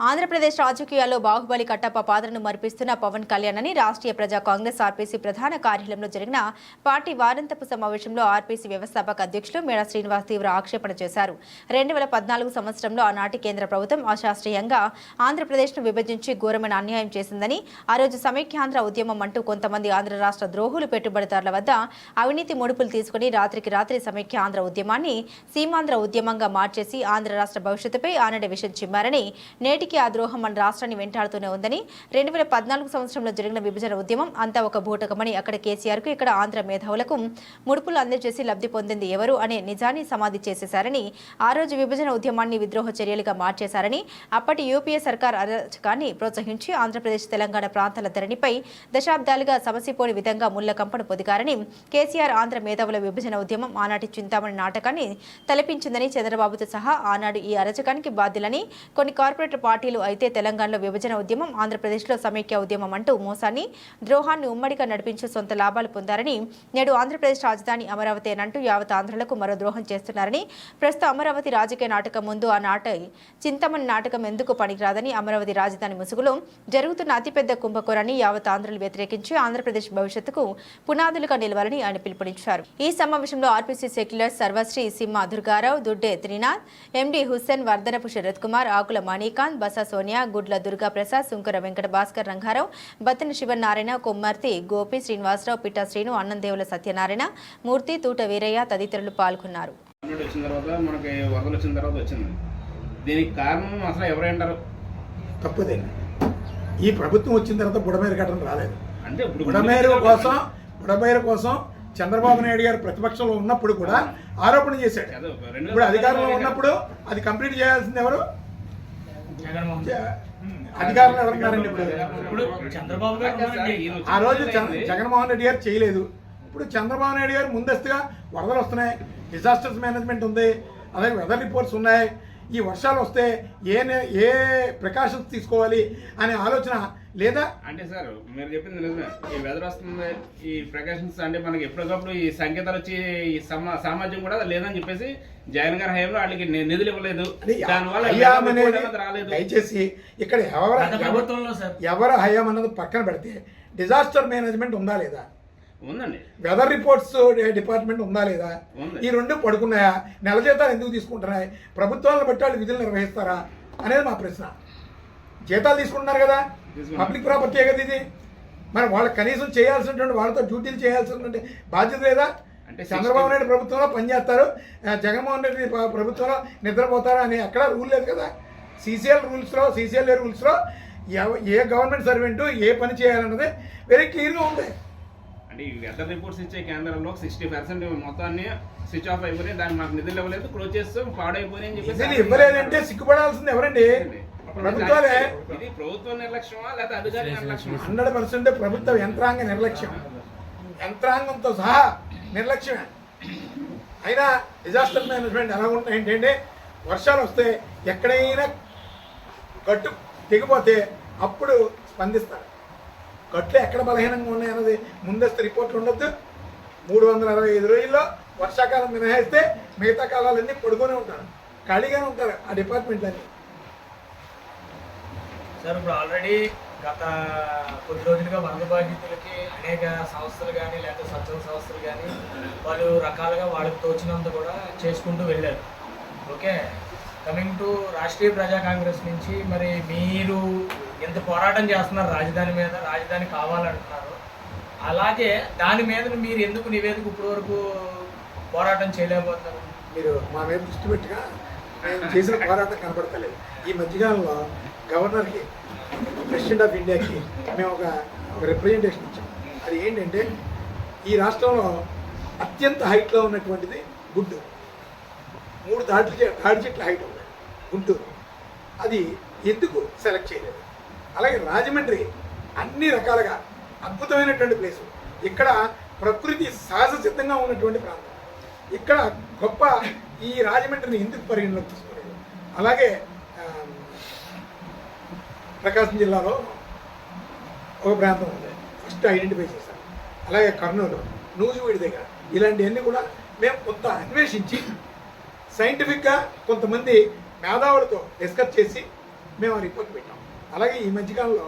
ఆంధ్రప్రదేశ్ రాజకీయాల్లో బాహుబలి కట్టప్ప పాత్రను మరిపిస్తున్న పవన్ కళ్యాణ్ అని రాష్ట్రీయ ప్రజా కాంగ్రెస్ ఆర్పీసీ ప్రధాన కార్యాలయంలో జరిగిన పార్టీ వారంతపు సమావేశంలో ఆర్పీసీ వ్యవస్థాపక అధ్యక్షులు మేడా శ్రీనివాస్ తీవ్ర ఆక్షేపణ చేశారు. రెండు వేల పద్నాలుగు సంవత్సరంలో ఆనాటి కేంద్ర ప్రభుత్వం అశాస్త్రీయంగా ఆంధ్రప్రదేశ్ను విభజించి ఘోరమైన అన్యాయం చేసిందని ఆ రోజు సమైక్యాంధ్ర ఉద్యమం అంటూ కొంతమంది ఆంధ్ర రాష్ట్ర ద్రోహులు పెట్టుబడిదారుల వద్ద అవినీతి ముడుపులు తీసుకుని రాత్రికి రాత్రి సమైక్యాంధ్ర ఉద్యమాన్ని సీమాంధ్ర ఉద్యమంగా మార్చేసి ఆంధ్ర రాష్ట్ర భవిష్యత్తుపై ఆనడి విషయం చిమ్మారని నేటికి ఆ ద్రోహం మన రాష్ట్రాన్ని వెంటాడుతూనే ఉందని రెండు వేల పద్నాలుగు సంవత్సరంలో జరిగిన విభజన ఉద్యమం అంతా ఒక బూటకమని అక్కడ కేసీఆర్కు ఇక్కడ ఆంధ్ర మేధావులకు ముడుపులు అందజేసి లబ్ధి పొందింది ఎవరు అనే నిజాన్ని సమాధి చేసేశారని ఆ రోజు విభజన ఉద్యమాన్ని విద్రోహ చర్యలుగా మార్చేశారని అప్పటి యూపీఏ సర్కార్ అరచకాన్ని ప్రోత్సహించి ఆంధ్రప్రదేశ్ తెలంగాణ ప్రాంతాల ధరణిపై దశాబ్దాలుగా సమసిపోని విధంగా ముళ్ళ కంపను పొదిగారని కేసీఆర్ ఆంధ్ర మేధావుల విభజన ఉద్యమం ఆనాటి చింతామణి నాటకాన్ని తలపించిందని చంద్రబాబుతో సహా ఆనాడు ఈ అరచకానికి బాధ్యులని కొన్ని కార్పొరేట్ పార్టీలు అయితే తెలంగాణలో విభజన ఉద్యమం ఆంధ్రప్రదేశ్లో సమైక్య ఉద్యమం అంటూ మోసాన్ని ద్రోహాన్ని ఉమ్మడిగా నడిపించి సొంత లాభాలు పొందారని నేడు ఆంధ్రప్రదేశ్ రాజధాని అమరావతి అంటూ యావత్ ఆంధ్రులకు మరో ద్రోహం చేస్తున్నారని ప్రస్తుత అమరావతి రాజకీయ నాటకం ముందు ఆ నాట చింతమణి నాటకం ఎందుకు పనికిరాదని అమరావతి రాజధాని ముసుగులో జరుగుతున్న అతిపెద్ద కుంభకోణాన్ని యావత్ ఆంధ్రులు వ్యతిరేకించి ఆంధ్రప్రదేశ్ భవిష్యత్తుకు పునాదులుగా నిలవాలని ఆయన పిలుపునిచ్చారు. ఈ సమావేశంలో ఆర్పీసీ సెక్యులర్ సర్వశ్రీ సింహ దుర్గారావు దుడ్డే త్రినాథ్ ఎండి హుస్సేన్ వర్ధనపు శరత్ కుమార్ ఆకుల మణికాంత్ బస సోనియా గుడ్ల దుర్గా ప్రసాద్ సుంకర వెంకట భాస్కర్ రంగారావు బత్తని శివనారాయణ కొమ్మర్తి గోపి శ్రీనివాసరావు పిట్ట శ్రీను అన్నందేవుల సత్యనారాయణ మూర్తి తూట వీరయ్య తదితరులు పాల్గొన్నారు. గవర్నమెంట్ వచ్చిన తర్వాత మనకి వరదలు వచ్చిన తర్వాత వచ్చింది. దీనికి కారణం అసలు ఎవరంటారు? తప్పుదేండి. ఈ ప్రభుత్వం వచ్చిన తర్వాత బుడమేరు కట్టడం రాలేదు. అంటే బుడమేరు కోసం బుడమేరు కోసం చంద్రబాబు నాయుడు గారు ప్రతిపక్షంలో ఉన్నప్పుడు కూడా ఆరోపణ చేశాడు. ఇప్పుడు అధికారంలో ఉన్నప్పుడు అది కంప్లీట్ చేయాల్సింది ఎవరు? జగన్మోహన్ అధికారంలో ఎవరు ఉన్నారండి ఇప్పుడు చంద్రబాబు గారు. ఆ రోజు చంద్ర- జగన్మోహన్ రెడ్డి గారు చేయలేదు. ఇప్పుడు చంద్రబాబు నాయుడు గారు ముందస్తుగా వరదలు వస్తున్నాయి డిజాస్టర్స్ మేనేజ్మెంట్ ఉంది అలాగే వెదర్ రిపోర్ట్స్ ఉన్నాయి. ఈ వర్షాలు వస్తే ఏ నే- ఏ ప్రికాషన్స్ తీసుకోవాలి అనే ఆలోచన లేదా? అంటే సార్ మీరు చెప్పింది నిజమే. ఈ వెదర్ వస్తుంది ఈ ప్రికాషన్స్ అంటే మనకి ఎప్పటికప్పుడు ఈ సంకేతాలు వచ్చి ఈ సమా సామాజ్యం కూడా లేదని చెప్పేసి జగన్ గారి హయాంలో వాళ్ళకి నిధులు ఇవ్వలేదు. దానివల్ల దయచేసి ఇక్కడ ఎవరు ఎవరు హయాం అన్నది పక్కన పెడితే డిజాస్టర్ మేనేజ్మెంట్ ఉందా లేదా? ఉందండి. వెదర్ రిపోర్ట్స్ డిపార్ట్మెంట్ ఉందా లేదా. ఈ రెండు పడుకున్నాయా? నెల జీతాలు ఎందుకు తీసుకుంటున్నాయి? ప్రభుత్వాలను బట్టి వాళ్ళు విధులు నిర్వహిస్తారా? అనేది మా ప్రశ్న. జీతాలు తీసుకుంటున్నారు కదా. పబ్లిక్ ప్రాపర్టీ కదా ఇది? మరి వాళ్ళు కనీసం చేయాల్సినటువంటి వాళ్ళతో డ్యూటీలు చేయాల్సినటువంటి బాధ్యత లేదా? అంటే చంద్రబాబు నాయుడు ప్రభుత్వంలో పనిచేస్తారు. జగన్మోహన్ రెడ్డి ప్ర- ప్రభుత్వంలో నిద్రపోతారు అని ఎక్కడ రూల్ లేదు కదా? సీసీఎల్ రూల్స్లో సీసీఎల్ రూల్స్లో ఏ గవర్నమెంట్ సర్వెంట్ ఏ పని చేయాలన్నది వెరీ క్లియర్గా ఉంది. అంటే ఈ వెదర్ రిపోర్ట్స్ ఇచ్చే కేంద్రంలో సిక్స్టీ పర్సెంట్ మొత్తాన్ని స్విచ్ ఆఫ్ అయిపోయినాయి. దానికి మాకు నిధులు ఇవ్వలేదు. క్లోజ్ చేస్తాం. పాడైపోయినాయి అని చెప్పేసి నిధులు ఇవ్వలేదంటే సిగ్గుపడాల్సింది ఎవరండి? ప్రభుత్వాలే. ఇది ప్రభుత్వ నిర్లక్ష్యమా? లేకపోతే అధికారి నిర్లక్ష్యమా? హండ్రెడ్ పర్సెంట్ ప్రభుత్వ యంత్రాంగ నిర్లక్ష్యం. యంత్రాంగంతో సహా నిర్లక్ష్యమే. అయినా డిజాస్టర్ మేనేజ్మెంట్ ఎలా ఉంటాయి ఏంటంటే వర్షాలు వస్తే ఎక్కడైనా గట్టు తెగిపోతే అప్పుడు స్పందిస్తారు. కట్లు ఎక్కడ బలహీనంగా ఉన్నాయన్నది ముందస్తు రిపోర్ట్ ఉండొద్దు. మూడు వందల అరవై ఐదు రోజుల్లో వర్షాకాలం మినహాయిస్తే మిగతా కాలాలన్నీ పడుకొని ఉంటారు. ఖాళీగానే ఉంటారు ఆ డిపార్ట్మెంట్లన్నీ. సార్ ఇప్పుడు ఆల్రెడీ గత కొద్ది రోజులుగా వరద బాధితులకి అనేక సంస్థలు కానీ లేకపోతే స్వచ్ఛంద సంస్థలు కానీ వాళ్ళు రకాలుగా వాళ్ళకి తోచినంత కూడా చేసుకుంటూ వెళ్ళారు. ఓకే? కమింగ్ టు రాష్ట్రీయ ప్రజా కాంగ్రెస్ నుంచి మరి మీరు ఎంత పోరాటం చేస్తున్నారు రాజధాని మీద రాజధాని కావాలంటున్నారు. అలాగే దాని మీద మీరు ఎందుకు నివేదిక ఇప్పటి వరకు పోరాటం చేయలేకపోతున్నారు? మీరు మా మీద దృష్టి పెట్టిగా చేసిన పోరాటం కనబడతలేదు ఈ మధ్యకాలంలో గవర్నర్కి ప్రెసిడెంట్ ఆఫ్ ఇండియాకి మేము ఒక ఒక రిప్రజెంటేషన్ ఇచ్చాం. అది ఏంటంటే ఈ రాష్ట్రంలో అత్యంత హైట్లో ఉన్నటువంటిది గుంటూరు. మూడు తాటి దాడి చెట్ల హైట్ ఉంది. గుంటూరు. అది ఎందుకు సెలెక్ట్ చేయలేదు? అలాగే రాజమండ్రి అన్ని రకాలుగా అద్భుతమైనటువంటి ప్లేసు ఇక్కడ ప్రకృతి సహజ సిద్ధంగా ఉన్నటువంటి ప్రాంతం. ఇక్కడ గొప్ప ఈ రాజమండ్రిని ఎందుకు పరిగణలోకి తీసుకోలేదు? అలాగే ప్రకాశం జిల్లాలో ఒక ప్రాంతం ఉంది. ఫస్ట్ ఐడెంటిఫై చేశారు. అలాగే కర్నూలు నూజివీడి దగ్గర. ఇలాంటివన్నీ కూడా మేము కొంత అన్వేషించి సైంటిఫిక్గా కొంతమంది మేధావులతో డిస్కస్ చేసి మేము ఆ రిపోర్ట్ పెట్టాం. అలాగే ఈ మధ్యకాలంలో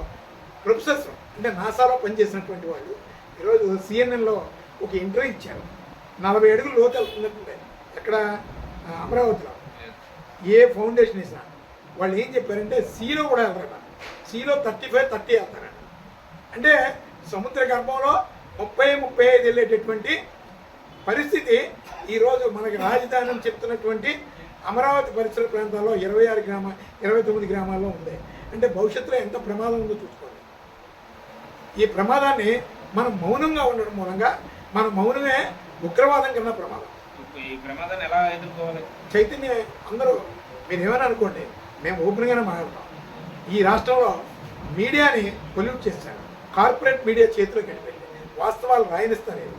ప్రొఫెసర్స్ అంటే నాసాలో పనిచేసినటువంటి వాళ్ళు ఈరోజు సిఎన్ఎన్లో ఒక ఇంటర్వ్యూ ఇచ్చారు. నలభై అడుగులు లోతు వెళ్తున్నట్టుండే ఎక్కడ అమరావతిలో. ఏ ఫౌండేషన్ ఇచ్చినా వాళ్ళు ఏం చెప్పారంటే సీలో కూడా వెళ్తారట. సీలో థర్టీ ఫైవ్ థర్టీ వెళ్తారట. అంటే సముద్ర గర్భంలో ముప్పై ముప్పై ఐదు వెళ్ళేటటువంటి పరిస్థితి ఈరోజు మనకి రాజధాని చెప్తున్నటువంటి అమరావతి పరిసర ప్రాంతాల్లో ఇరవై ఆరు గ్రామ ఇరవై తొమ్మిది గ్రామాల్లో ఉంది. అంటే భవిష్యత్తులో ఎంత ప్రమాదం ఉందో చూసుకోండి ఈ ప్రమాదాన్ని మనం మౌనంగా ఉండడం మూలంగా మన మౌనమే ఉగ్రవాదం కన్నా ప్రమాదం. ఈ ప్రమాదాన్ని ఎలా ఎదుర్కోవాలి? చైతన్య అందరూ మీరు ఏమైనా అనుకోండి మేము ఓపెన్గానే మాట్లాడతాం. ఈ రాష్ట్రంలో మీడియాని పొల్యూట్ చేశారు. కార్పొరేట్ మీడియా చేతిలోకి వెళ్ళిపోయింది. వాస్తవాలు రాయనిస్తలేదు.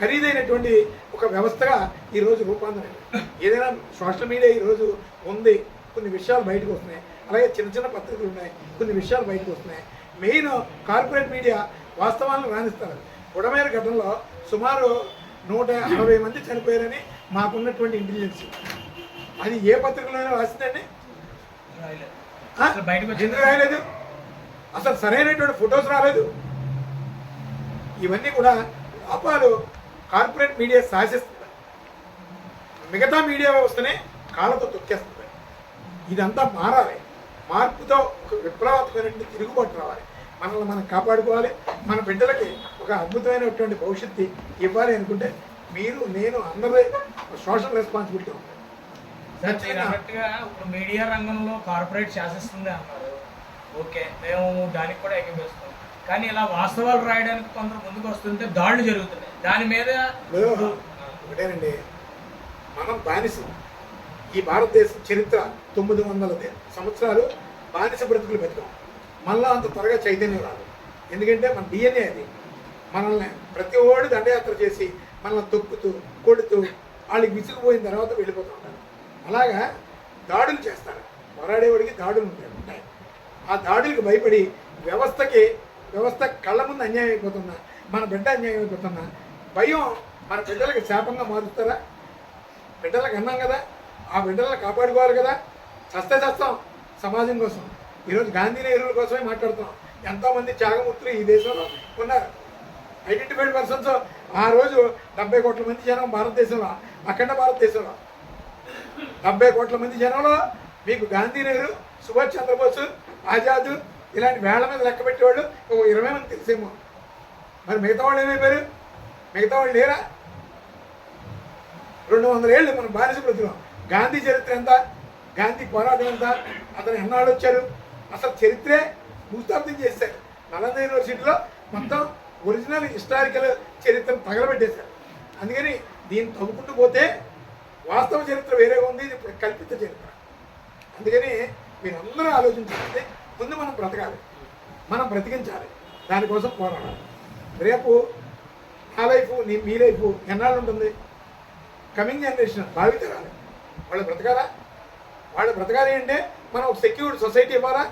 ఖరీదైనటువంటి ఒక వ్యవస్థగా ఈరోజు రూపాంతరం ఏదైనా సోషల్ మీడియా ఈరోజు ఉంది. కొన్ని విషయాలు బయటకు వస్తున్నాయి. అలాగే చిన్న చిన్న పత్రికలు ఉన్నాయి. కొన్ని విషయాలు బయటకు వస్తున్నాయి. మెయిన్ కార్పొరేట్ మీడియా వాస్తవాలను రాణిస్తారు. ఉడమేర ఘటనలో సుమారు నూట అరవై మంది చనిపోయారని మాకున్నటువంటి ఇంటెలిజెన్స్ అది ఏ పత్రికలోనే రాసిందండి? ఎందుకు రాయలేదు? అసలు సరైనటువంటి ఫొటోస్ రాలేదు? ఇవన్నీ కూడా లోపాలు కార్పొరేట్ మీడియా శాసిస్తుంది. మిగతా మీడియా వ్యవస్థనే కాళ్ళతో తొక్కేస్తుంది. ఇదంతా మారాలి. మార్పుతో ఒక విప్లవాత్మకమైనటువంటి తిరుగుబాటు రావాలి. మనల్ని మనం కాపాడుకోవాలి. మన బిడ్డలకి ఒక అద్భుతమైనటువంటి భవిష్యత్తు ఇవ్వాలి అనుకుంటే మీరు నేను అందరి సోషల్ రెస్పాన్సిబిలిటీ అన్నట్టుగా ఇప్పుడు మీడియా రంగంలో కార్పొరేట్ శాసిస్తుంది అన్నారు. ఓకే మేము దానికి కూడా ఏకీపిస్తాం కానీ ఇలా వాస్తవాలు రాయడానికి కొందరు ముందుకు వస్తుంటే దాడులు జరుగుతున్నాయి. దాని మీద ఒకటేనండి. మనం బానిసం ఈ భారతదేశం చరిత్ర తొమ్మిది వందల సంవత్సరాలు బానిస బ్రతుకులు బతికాం. మళ్ళా అంత త్వరగా చైతన్యం రాదు. ఎందుకంటే మన డిఎన్ఏ అది. మనల్ని ప్రతి ఓడి దండయాత్ర చేసి మనల్ని తొక్కుతూ కొడుతూ వాళ్ళకి విసిగిపోయిన తర్వాత వెళ్ళిపోతూ ఉంటారు అలాగా దాడులు చేస్తారు. పోరాడేవాడికి దాడులు ఉంటాయి ఉంటాయి. ఆ దాడులకు భయపడి వ్యవస్థకి వ్యవస్థ కళ్ళ ముందు అన్యాయం అయిపోతున్నా మన బిడ్డ అన్యాయం అయిపోతున్నా భయం మన బిడ్డలకి శాపంగా మారుస్తారా? బిడ్డలకు అన్నాం కదా ఆ బిడ్డలను కాపాడుకోవాలి కదా. చస్తే చస్తాం సమాజం కోసం. ఈరోజు గాంధీ నెహ్రూల కోసమే మాట్లాడుతున్నాం. ఎంతోమంది త్యాగమూర్తులు ఈ దేశంలో ఉన్నారు. ఐడెంటిఫైడ్ పర్సన్స్ ఆ రోజు డెబ్బై కోట్ల మంది జనం భారతదేశంలో అఖండ భారతదేశంలో. డెబ్బై కోట్ల మంది జనంలో మీకు గాంధీ నెహ్రూ సుభాష్ చంద్రబోస్ ఆజాద్ ఇలాంటి వేళ్ళ మీద లెక్క పెట్టేవాళ్ళు ఒక ఇరవై మంది తెలిసేమో. మరి మిగతా వాళ్ళు ఏమైపోయారు? మిగతా వాళ్ళు లేరా? రెండు వందల ఏళ్ళు మనం బానిస బ్రతుకున్నాం గాంధీ చరిత్ర ఎంత? గాంధీ పోరాటం ఎంత? అతను ఎన్నాళ్ళు వచ్చారు? అసలు చరిత్రే భూస్థాపితం చేశారు. నలంద యూనివర్సిటీలో మొత్తం ఒరిజినల్ హిస్టారికల్ చరిత్రను తగలబెట్టేశారు. అందుకని దీన్ని తవ్వుకుంటూ పోతే వాస్తవ చరిత్ర వేరేగా ఉంది. ఇది కల్పిత చరిత్ర. అందుకని మీరందరూ ఆలోచించాలంటే ముందు మనం బ్రతకాలి. మనం బ్రతికించాలి. దానికోసం పోరాడాలి. రేపు నా లైఫ్ నీ మీ లైఫ్ ఎన్నాళ్ళు ఉంటుంది? కమింగ్ జనరేషన్ భావితరాలు. వాళ్ళు బ్రతకాలా? వాళ్ళు బ్రతకాలి అంటే మనం ఒక సెక్యూర్డ్ సొసైటీ ఇవ్వాలా?